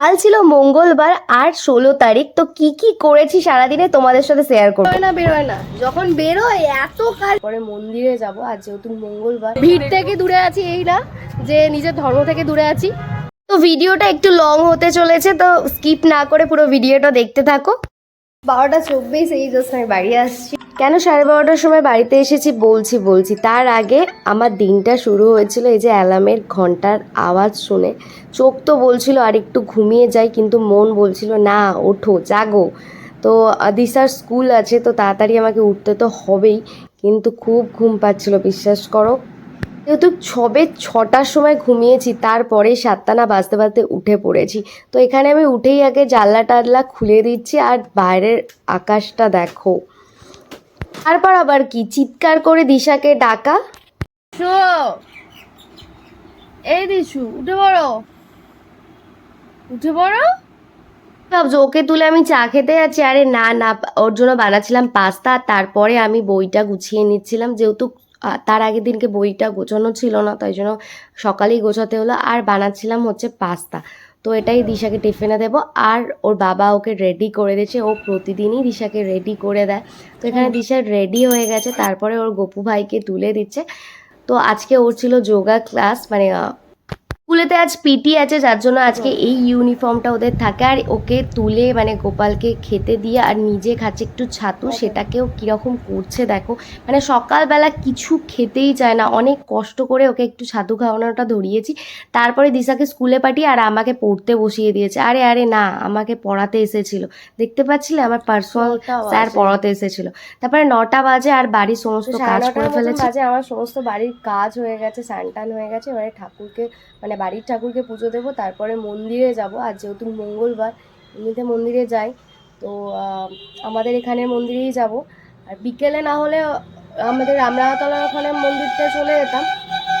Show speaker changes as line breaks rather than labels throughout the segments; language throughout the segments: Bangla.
কাল ছিল মঙ্গলবার আর ষোলো তারিখ তো কি কি করেছি সারাদিনে তোমাদের সাথে শেয়ার করব। না বেরোয় না। যখন বেরোয় এত কাজ পরে মন্দিরে যাব আর যেহেতু মঙ্গলবার। ভিড় থেকে দূরে আছি এই না যে নিজের ধর্ম থেকে দূরে আছি। তো ভিডিওটা একটু লং হতে চলেছে তো স্কিপ না করে পুরো ভিডিওটা দেখতে থাকো। বারোটা চব্বিশ এই জাস্ট আমি বাড়ি আসছি। কেন সাড়ে বারোটার সময় বাড়িতে এসেছি? বলছি বলছি। তার আগে আমার দিনটা শুরু হয়েছিল এই যে অ্যালার্মের ঘণ্টার আওয়াজ শুনে। চোখ তো বলছিল আর একটু ঘুমিয়ে যাই, কিন্তু মন বলছিল, না, ওঠো, জাগো। তো দিশার স্কুল আছে, তো তাড়াতাড়ি আমাকে উঠতে তো হবেই, কিন্তু খুব ঘুম পাচ্ছিল, বিশ্বাস করো। যেহেতু সবে ছটার সময় ঘুমিয়েছি, তারপরে সাতটা না বাজতে বাজতে উঠে পড়েছি। তো এখানে আমি উঠেই আগে জানলা টাল্লা খুলে দিচ্ছি, আর বাইরের আকাশটা দেখো। তারপর আবার কি? চিৎকার করে দিশাকে ডাকা?
এই দিশু উঠে পড়ো। উঠে পড়ো।
ভাবছ ওকে তুলে আমি চা খেতে যাচ্ছি? আরে না না ওর জন্য বানাচ্ছিলাম পাস্তা তারপরে আমি বইটা গুছিয়ে নিচ্ছিলাম। যেহেতু তার আগের দিনকে বইটা গোছানো ছিল না তাই জন্য সকালেই গোছাতে হলো। আর বানাচ্ছিলাম হচ্ছে পাস্তা। তো এটাই দিশাকে টিফিনে দেবো। আর ওর বাবা ওকে রেডি করে দিয়েছে। ও প্রতিদিনই দিশাকে রেডি করে দেয়। তো এখানে দিশা রেডি হয়ে গেছে। তারপরে ওর গপু ভাইকে তুলে দিচ্ছে। তো আজকে ওর ছিল যোগা ক্লাস মানে স্কুলেতে আজ পিটি আছে যার জন্য আজকে এই ইউনিফর্মটা ওদের থাকে। আর ওকে তুলে মানে গোপালকে খেতে দিয়ে আর নিজে খাচ্ছে একটু ছাতু সেটাকেও কীরকম করছে দেখো। মানে সকালবেলা কিছু খেতেই চায় না। অনেক কষ্ট করে ওকে একটু ছাতু খাওয়ানোটা ধরিয়েছি। তারপরে দিশাকে স্কুলে পাঠিয়ে আর আমাকে পড়তে বসিয়ে দিয়েছে। আরে আরে না আমাকে পড়াতে এসেছিল। দেখতে পাচ্ছিলে? আমার পার্সোনাল স্যার পড়াতে এসেছিল। তারপরে নটা বাজে আর বাড়ির সমস্ত কাজ করে ফেলেছে। আমার সমস্ত বাড়ির কাজ হয়ে গেছে স্নান হয়ে গেছে। এবারে ঠাকুরকে মানে বাড়ির ঠাকুরকে পুজো দেবো, তারপরে মন্দিরে যাব। আর যেহেতু মঙ্গলবার, এমনিতে মন্দিরে যাই, তো আমাদের এখানে মন্দিরেই যাব। আর বিকেলে না হলে, আমাদের রামরাতলার ওখানে মন্দিরটা চলে যেতাম।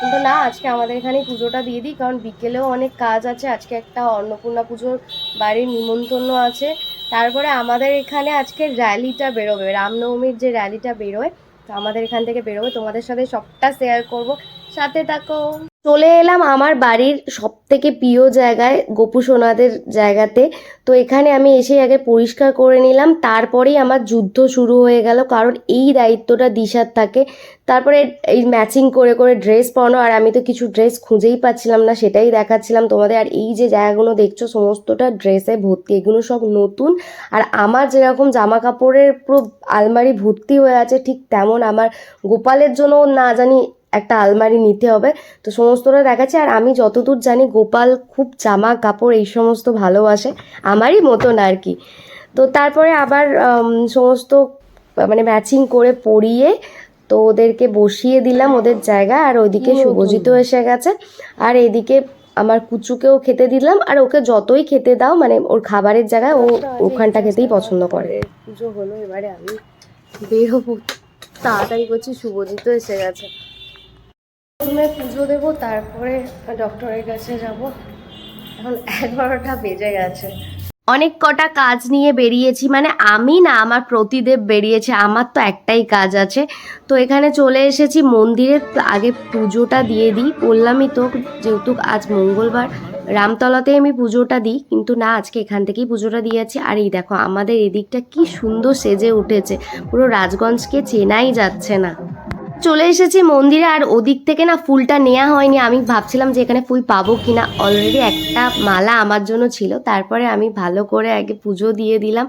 কিন্তু না, আজকে আমাদের এখানেই পুজোটা দিয়ে দিই, কারণ বিকেলেও অনেক কাজ আছে। আজকে একটা অন্নপূর্ণা পুজোর বাড়ির নিমন্ত্রণ আছে। তারপরে আমাদের এখানে আজকে র্যালিটা বেরোবে। রামনবমীর যে র্যালিটা বেরোয়, তো আমাদের এখান থেকে বেরোবে। তোমাদের সাথে সবটা শেয়ার করব। সাথে থাকো। চলে এলাম আমার বাড়ির সব থেকে প্রিয় জায়গায়, গোপু সোনাদের জায়গাতে। তো এখানে আমি এসে আগে পরিষ্কার করে নিলাম, তারপরেই আমার যুদ্ধ শুরু হয়ে গেল, কারণ এই দায়িত্বটা দিশার থাকে। তারপরে এই ম্যাচিং করে করে ড্রেস পরানো, আর আমি তো কিছু ড্রেস খুঁজেই পাচ্ছিলাম না, সেটাই দেখাচ্ছিলাম তোমাদের। আর এই যে জায়গাগুলো দেখছ, সমস্তটা ড্রেসে ভর্তি, এগুলো সব নতুন। আর আমার যেরকম জামা কাপড়ের পুরো আলমারি ভর্তি হয়ে আছে, ঠিক তেমন আমার গোপালের জন্য না জানি একটা আলমারি নিতে হবে। তো সমস্তটা দেখাচ্ছে। আর আমি যতদূর জানি গোপাল খুব জামা কাপড় এই সমস্ত ভালোবাসে। আমারই মতন আর কি। তো তারপরে আবার সমস্ত মানে ম্যাচিং করে পরিয়ে তো ওদেরকে বসিয়ে দিলাম ওদের জায়গায়। আর ওইদিকে শুভজিৎ এসে গেছে। আর এদিকে আমার কুচুকেও খেতে দিলাম। আর ওকে যতই খেতে দাও মানে ওর খাবারের জায়গায় ও ওখানটা খেতেই পছন্দ করে। পুজো হলো এবারে আমি বেরোবো। তাড়াতাড়ি করছি শুভজিৎ এসে গেছে। প্রথমে পুজো দেবো, তারপরে ডক্টরের কাছে যাব। এখন এগারোটা বেজে গেছে। অনেক কটা কাজ নিয়ে বেরিয়েছি মানে আমি না, আমার প্রতিদেব বেরিয়েছে, আমার তো একটাই কাজ আছে। তো এখানে চলে এসেছি মন্দিরে, আগে পুজোটা দিয়ে দিই। বললামই তো, যেহেতু আজ মঙ্গলবার, রামতলাতে আমি পুজোটা দিই, কিন্তু না, আজকে এখান থেকেই পুজোটা দিয়েছি আর এই দেখো, আমাদের এদিকটা কি সুন্দর সেজে উঠেছে, পুরো রাজগঞ্জকে চেনাই যাচ্ছে না। চলে এসেছি মন্দিরে আর ওদিক থেকে না ফুলটা নেওয়া হয়নি। আমি ভাবছিলাম যে এখানে ফুল পাবো কিনা। অলরেডি একটা মালা আমার জন্য ছিল। তারপরে আমি ভালো করে আগে পুজো দিয়ে দিলাম।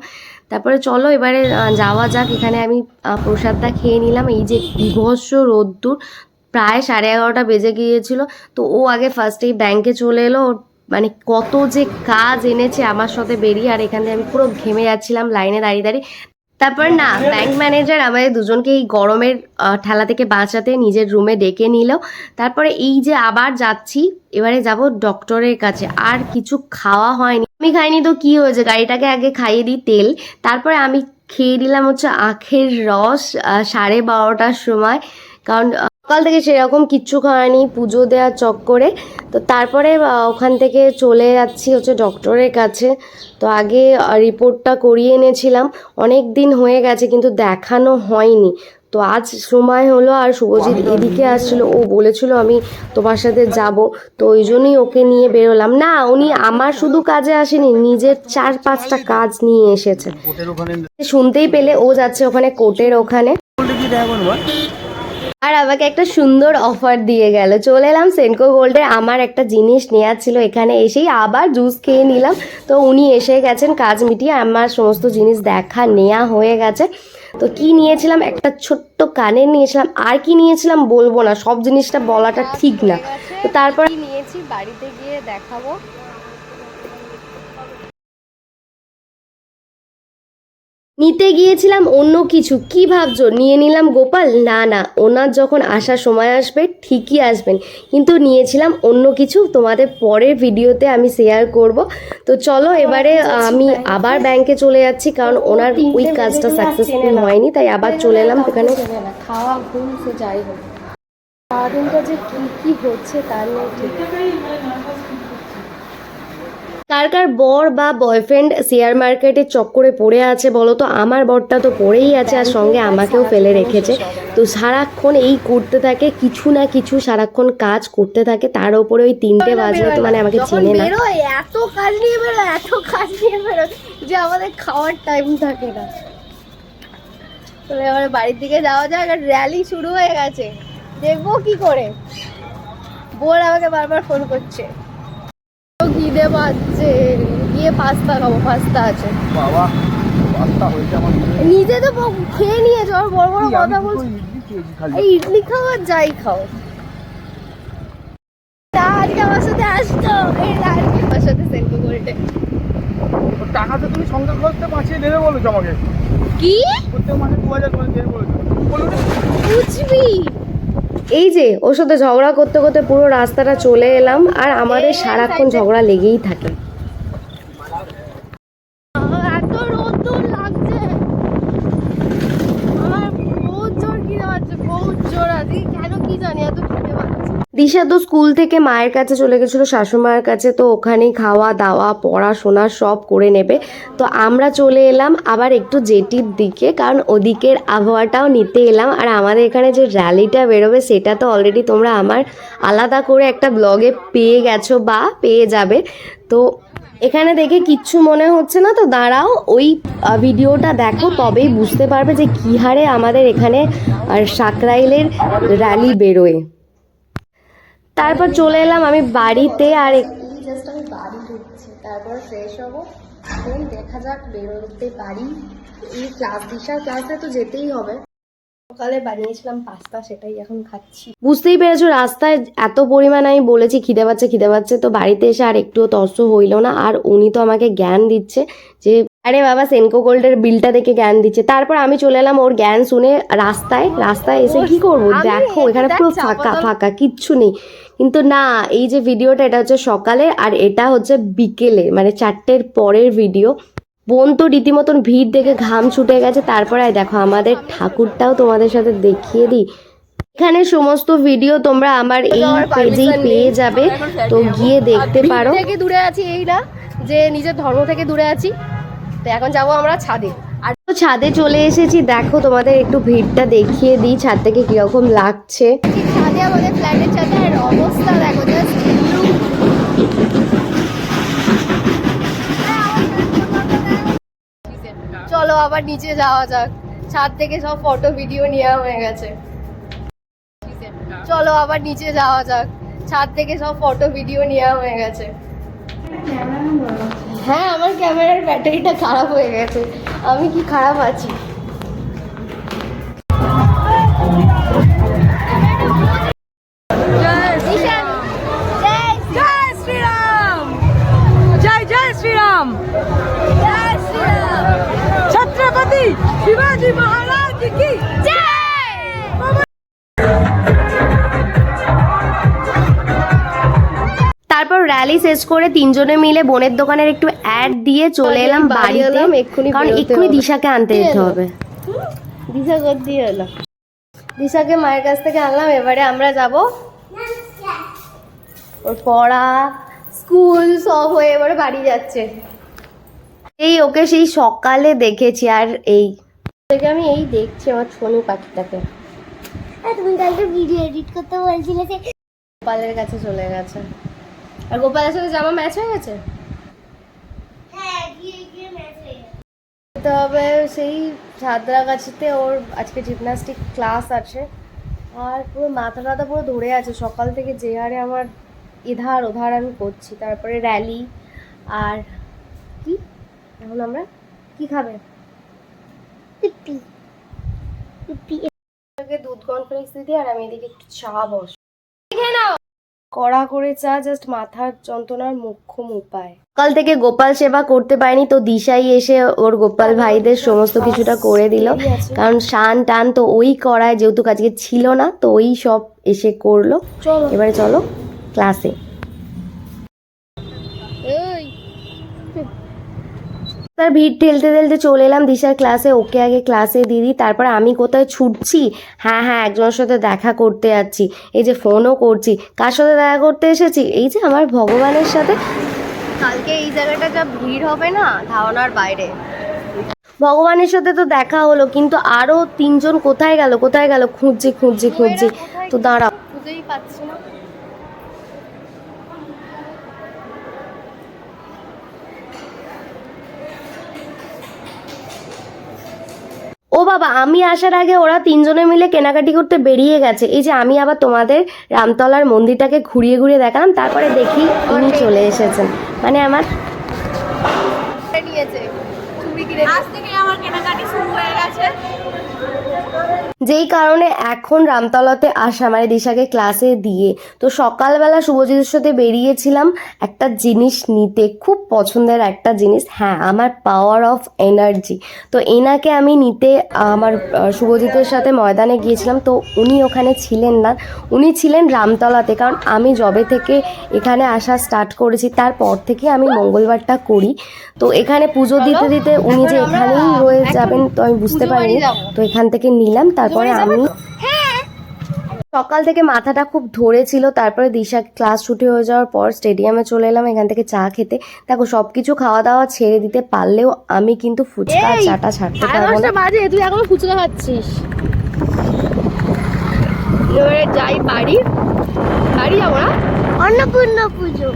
তারপরে চলো এবারে যাওয়া যাক। এখানে আমি প্রসাদটা খেয়ে নিলাম। এই যে বিভৎস রোদ্দুর, প্রায় সাড়ে এগারোটা বেজে গিয়েছিল। তো ও আগে ফার্স্টেই ব্যাংকে চলে এলো। মানে কত যে কাজ এনেছে আমার সাথে বেরিয়ে। আর এখানে আমি পুরো ঘেমে যাচ্ছিলাম লাইনে দাঁড়িয়ে দাঁড়িয়ে। তারপর না ব্যাংক ম্যানেজার আমাদের দুজনকে এই গরমের ঠেলা থেকে বাঁচাতে নিজের রুমে ডেকে নিল। তারপরে এই যে আবার যাচ্ছি, এবারে যাব ডক্টরের কাছে। আর কিছু খাওয়া হয়নি। আমি খাইনি তো কি হয়েছে? গাড়িটাকে আগে খাইয়ে দিই, তেল। তারপরে আমি খেয়ে দিলাম হচ্ছে আখের রস সাড়ে বারোটার সময়। কারণ সকাল থেকে সেরকম কিচ্ছু খাওয়ানি পুজো দেওয়ার চক্করে তো তারপরে ওখান থেকে চলে যাচ্ছি হচ্ছে ডক্টরের কাছে। তো আগে রিপোর্টটা করিয়ে এনেছিলাম। অনেক দিন হয়ে গেছে, কিন্তু দেখানো হয়নি। তো আজ সময় হলো আর শুভজিৎ এদিকে আসছিল। ও বলেছিল, আমি তোমার সাথে যাব। তো ওই জন্যই ওকে নিয়ে বেরোলাম। না, উনি আমার শুধু কাজে আসেনি, নিজের চার পাঁচটা কাজ নিয়ে এসেছে। শুনতেই পেলে, ও যাচ্ছে ওখানে কোর্টের ওখানে। আর আমাকে একটা সুন্দর অফার দিয়ে গেল। চলে এলাম সেনকো গোল্ডের আমার একটা জিনিস নেওয়ার ছিল এখানে এসেই। আবার জুস খেয়ে নিলাম। তো উনি এসে গেছেন কাজ মিটিয়ে। আমার সমস্ত জিনিস দেখা নেওয়া হয়ে গেছে। তো কি নিয়েছিলাম? একটা ছোট্ট কানের নিয়েছিলাম। আর কি নিয়েছিলাম বলব না। সব জিনিসটা বলাটা ঠিক না। তো তারপর নিয়েছি। বাড়িতে গিয়ে দেখাবো। নিতে গিয়েছিলাম অন্য কিছু। কি ভাবছ? নিয়ে নিলাম গোপাল? না না ওনার যখন আসার সময় আসবে ঠিকই আসবেন। কিন্তু নিয়েছিলাম অন্য কিছু তোমাদের পরের ভিডিওতে আমি শেয়ার করব। তো চলো এবারে আমি আবার ব্যাংকে চলে যাচ্ছি কারণ ওনার ওই কাজটা সাকসেসফুল হয়নি তাই আবার চলে এলাম ওখানে খাওয়া ঘুম সে যাই হোক। সারাদিনটা যে কি কি হচ্ছে তার ঠিক কার কার বর বা বয়ফ্রেন্ড শেয়ার মার্কেটে চক্করে পড়ে আছে বলো তো? আমার বরটা তো পড়েই আছে আর সঙ্গে আমাকেও ফেলে রেখেছে। তো সারাক্ষণ এই করতে থাকে কিছু না কিছু সারাক্ষণ কাজ করতে থাকে তার উপরে ওই তিনটে বাজলে তো মানে আমাকে চেনে না।
এত কাজ নিয়ে বেরো এত কাজ নিয়ে বেরোয় যে আমাদের খাওয়ার টাইম থাকে না। এবার বাড়ির দিকে যাওয়া যাক আর র্যালি শুরু হয়ে গেছে। দেখব কি করে। বোন আমাকে বারবার ফোন করছে। খিদে পাচ্ছে। গিয়ে পাস্তা খাব পাস্তা আছে।
বাবা পাস্তা হয়েছে আমার
নিজে তো খেয়ে নিয়েছো আর বড় বড় কথা বলছো। এই ইডলি খাও আর যাই খাও। আজকে আমার সাথে আসতো এই আজকে আমার সাথে সেলফি গোল্ডে
তো টাকা তো তুমি সঙ্গে করতে পাঠিয়ে দেবে বলেছ আমাকে।
কি?
প্রত্যেক মাসে দু হাজার করে দেবে বলেছ।
বুঝবি?
এই যে ওর সাথে ঝগড়া করতে করতে পুরো রাস্তাটা চলে এলাম আর আমাদের সারাক্ষণ ঝগড়া লেগেই থাকে।
কেন কি জানি
দিশা তো স্কুল থেকে মায়ের কাছে চলে গেছিল শাশুমার কাছে। তো ওখানেই খাওয়া দাওয়া, পড়াশোনা সব করে নেবে। তো আমরা চলে এলাম আবার একটু জেটির দিকে, কারণ ওদিকের আবহাওয়াটাও নিতে এলাম। আর আমাদের এখানে যে র্যালিটা বেরোবে, সেটা তো অলরেডি তোমরা আমার আলাদা করে একটা ব্লগে পেয়ে গেছো বা পেয়ে যাবে। তো এখানে দেখে কিচ্ছু মনে হচ্ছে না। তো দাঁড়াও, ওই ভিডিওটা দেখো, তবেই বুঝতে পারবে যে কী হারে আমাদের এখানে, আর সাকরাইলের র্যালি বেরোয়। তারপর চলে এলাম আমি বাড়িতে আর জাস্ট আমি বাড়ি ঢুকছি। তারপর ফ্রেশ হব। এখন দেখা যাক বেরোতে পারি। এই ক্লাস দিশার ক্লাসে তো যেতেই হবে। সকালে বানিয়েছিলাম পাস্তা সেটাই এখন খাচ্ছি। বুঝতেই পেরেছ রাস্তায় এত পরিমাণ আমি বলেছি খিদে পাচ্ছে খিদে পাচ্ছে তো বাড়িতে এসে আর একটুও তর্স হইল না। আর উনি তো আমাকে জ্ঞান দিচ্ছে যে আরে বাবা সেনকো গোল্ডের বিলটা দেখে জ্ঞান দিচ্ছে। তারপর আমি চলে এলাম ওর জ্ঞান শুনে রাস্তায় রাস্তায় এসে কি করব? দেখো এখানে পুরো ফাঁকা ফাঁকা কিচ্ছু নেই। কিন্তু না এই যে ভিডিওটা এটা হচ্ছে সকালে আর এটা হচ্ছে বিকেলে মানে চারটের পরের ভিডিও বোন তো রীতিমতন ভিড় দেখে ঘাম ছুটে গেছে। তারপরে দেখো আমাদের ঠাকুরটাও তোমাদের সাথে দেখিয়ে দিই। এখানে সমস্ত ভিডিও তোমরা আমার এই পেজেই পেয়ে যাবে। তো গিয়ে দেখতে পারো।
থেকে দূরে আছি এই না যে নিজের ধর্ম থেকে দূরে আছি। তো এখন যাব আমরা ছাদে।
আর তো ছাদে চলে এসেছি দেখো তোমাদের একটু ভিড়টা দেখিয়ে দিই ছাদ থেকে কীরকম লাগছে।
ছাদে আমাদের ফ্ল্যাটের ছাদে আর অবস্থা দেখো জাস্ট চলো আবার নিচে যাওয়া যাক। ছাদ থেকে সব ফটো ভিডিও নেওয়া হয়ে গেছে। চলো আবার নিচে যাওয়া যাক। ছাদ থেকে সব ফটো ভিডিও নেওয়া হয়ে গেছে। হ্যাঁ আমার ক্যামেরার ব্যাটারিটা খারাপ হয়ে গেছে আমি কি খারাপ আছি ঈশান, জয়
जय श्री राम जय जय श्री राम
জয় শ্রীরাম
छत्रपति शिवाजी महाराज की
তারপর র্যালি শেষ করে তিনজনে মিলে বোনের দোকানের একটু অ্যাড দিয়ে চলে এলাম
বাড়ি
বাড়িতে।
এলাম, এক্ষুনি
কারণ এক্ষুনি দিশাকে আনতে যেতে হবে।
দিশা কর দিয়ে এলো দিশাকে মায়ের কাছ থেকে আনলাম এবারে আমরা যাব ওর পড়া স্কুল সব হয়ে এবারে বাড়ি যাচ্ছে।
এই ওকে সেই সকালে দেখেছি আর এই। থেকে আমি এই দেখছি আমার ছনু পাখিটাকে।
তুমি কালকে ভিডিও এডিট করতে বলছিলে যে
গোপালের কাছে চলে গেছে। আর গোপালের সাথে জামা ম্যাচ হয়ে গেছে?
হ্যাঁ
হবে সেই সাঁতরাগাছিতে ওর আজকে জিমনাস্টিক ক্লাস আছে। আর পুরো মাথা টাথা পুরো ধরে আছে। সকাল থেকে যে হারে আমার এধার ওধার আমি করছি। তারপরে র্যালি আর কি? এখন আমরা কি খাবে? দুধ কর্নফ্লেক্স দিদি আর আমি এদিকে একটু চা বস কড়া করে চা জাস্ট মাথার যন্ত্রণার মুখ্যম উপায়। কাল থেকে গোপাল সেবা করতে পারিনি তো দিশাই এসে ওর গোপাল ভাইদের সমস্ত কিছুটা করে দিল। কারণ শান টান তো ওই করায় যেহেতু আজকে ছিল না তো ওই সব এসে করল। এবারে চলো ক্লাসে
এই
তার ভিড় ঠেলতে ঠেলতে চলে এলাম দিশার ক্লাসে ওকে আগে ক্লাসে দিদি তারপর আমি কোথায় ছুটছি? হ্যাঁ হ্যাঁ একজনের সাথে দেখা করতে যাচ্ছি। এই যে ফোনও করছি। কার সাথে দেখা করতে এসেছি? এই যে আমার ভগবানের সাথে। কালকে এই জায়গাটা যা ভিড় হবে না, ধারণার বাইরে। ভগবানের সাথে তো দেখা হলো, কিন্তু আরও তিনজন কোথায় গেল কোথায় গেল? খুঁজছি খুঁজছি খুঁজছি। তো দাঁড়াও। খুঁজেই পাচ্ছি না। ও বাবা আমি আসার আগে ওরা তিনজনে মিলে কেনাকাটি করতে বেরিয়ে গেছে। এই যে আমি আবার তোমাদের রামতলার মন্দিরটাকে ঘুরিয়ে ঘুরিয়ে দেখালাম তারপরে দেখি উনি চলে এসেছেন। মানে আমার
নিয়েছে।
আমার কেনাকাটি শুরু হয়ে গেছে।
যেই কারণে এখন রামতলাতে আসা মানে দিশাকে ক্লাসে দিয়ে। তো সকালবেলা শুভজিতের সাথে বেরিয়েছিলাম একটা জিনিস নিতে খুব পছন্দের একটা জিনিস। হ্যাঁ আমার পাওয়ার অফ এনার্জি তো এনাকে আমি নিতে আমার শুভজিতের সাথে ময়দানে গিয়েছিলাম। তো উনি ওখানে ছিলেন না। উনি ছিলেন রামতলাতে কারণ আমি জবে থেকে এখানে আসা স্টার্ট করেছি। তারপর থেকে আমি মঙ্গলবারটা করি। তো এখানে পুজো দিতে দিতে উনি যে এখানেই রয়ে যাবেন তো আমি বুঝতে পারিনি। তো এখান থেকে নিলাম। তারপরে আমি সকাল থেকে মাথাটা খুব ধরেছিল তারপরে দিশা ক্লাস ছুটি হয়ে যাওয়ার পর স্টেডিয়ামে চলে এলাম এখান থেকে চা খেতে। দেখো সব কিছু খাওয়া দাওয়া ছেড়ে দিতে পারলেও আমি কিন্তু ফুচকা চাটা ছাড়তে পারব না।
বাজে তুই এখনও ফুচকা খাচ্ছিস। এবারে যাই বাড়ি। বাড়ি যাব না? অন্নপূর্ণ পুজো।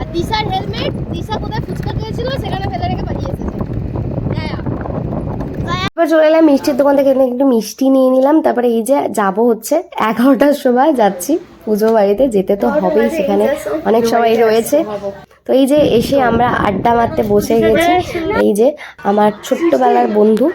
আর দিশার হেলমেট দিশা কোথায় ফুচকা খেয়েছিল সেখানে ফেলে রেখে পালিয়ে এসেছে। হ্যাঁ
এবার চলে এলাম মিষ্টির দোকান থেকে একটু মিষ্টি নিয়ে নিলাম। তারপরে এই যে যাব হচ্ছে এগারোটার সময় যাচ্ছি। পুজো বাড়িতে যেতে তো হবেই সেখানে। অনেক সবাই রয়েছে। তো এই যে এসে আমরা আড্ডা মারতে বসে গেছি। এই যে আমার ছোট্টবেলার বন্ধু।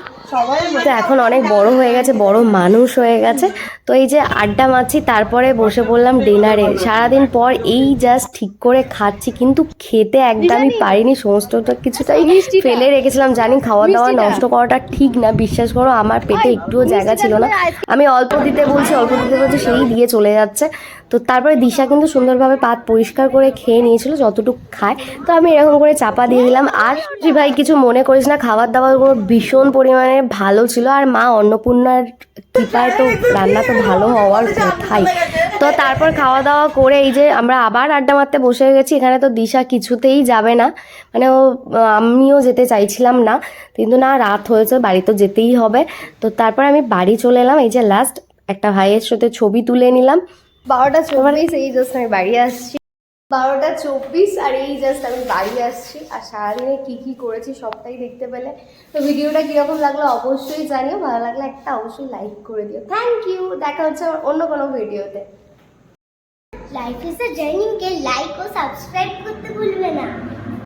তো এখন অনেক বড় হয়ে গেছে বড় মানুষ হয়ে গেছে। তো এই যে আড্ডা মারছি তারপরে বসে পড়লাম ডিনারে সারাদিন পর এই জাস্ট ঠিক করে খাচ্ছি কিন্তু খেতে একদমই পারিনি সমস্তটা কিছুটাই ফেলে রেখেছিলাম। জানি খাওয়া দাওয়া নষ্ট করাটা ঠিক না বিশ্বাস করো আমার পেটে একটুও জায়গা ছিল না। আমি অল্প দিতে বলছি অল্প দিতে বলছি সেই দিয়ে চলে যাচ্ছে। তো তারপরে দিশা কিন্তু সুন্দরভাবে পাত পরিষ্কার করে খেয়ে নিয়েছিল যতটুকু খায়। তো আমি এরকম করে চাপা দিয়ে দিলাম। আর তুই ভাই কিছু মনে করিস না খাবার দাবারগুলো ভীষণ পরিমাণে ভালো ছিল আর মা অন্নপূর্ণার কৃপায় তো রান্না তো ভালো হওয়ার কথাই। তো তারপর খাওয়া দাওয়া করে এই যে আমরা আবার আড্ডা মারতে বসে গেছি এখানে তো দিশা কিছুতেই যাবে না। মানে ও আমিও যেতে চাইছিলাম না কিন্তু না রাত হয়েছে বাড়ি তো যেতেই হবে। তো তারপর আমি বাড়ি চলে এলাম এই যে লাস্ট একটা ভাইয়ের সাথে ছবি তুলে নিলাম। বারোটা চব্বিশ এই জাস্ট আমি বাড়ি আসছি। বারোটা চব্বিশ আর এই জাস্ট আমি বাড়ি আসছি আর সারাদিনে কী কী করেছি সবটাই দেখতে পেলে। তো ভিডিওটা কীরকম লাগল অবশ্যই জানিও, ভালো লাগলে একটা অবশ্যই লাইক করে দিও। থ্যাংক ইউ দেখা হচ্ছে অন্য কোনো ভিডিওতে।
লাইফ ইস আ জার্নি কে লাইক ও সাবস্ক্রাইব করতে ভুলবেন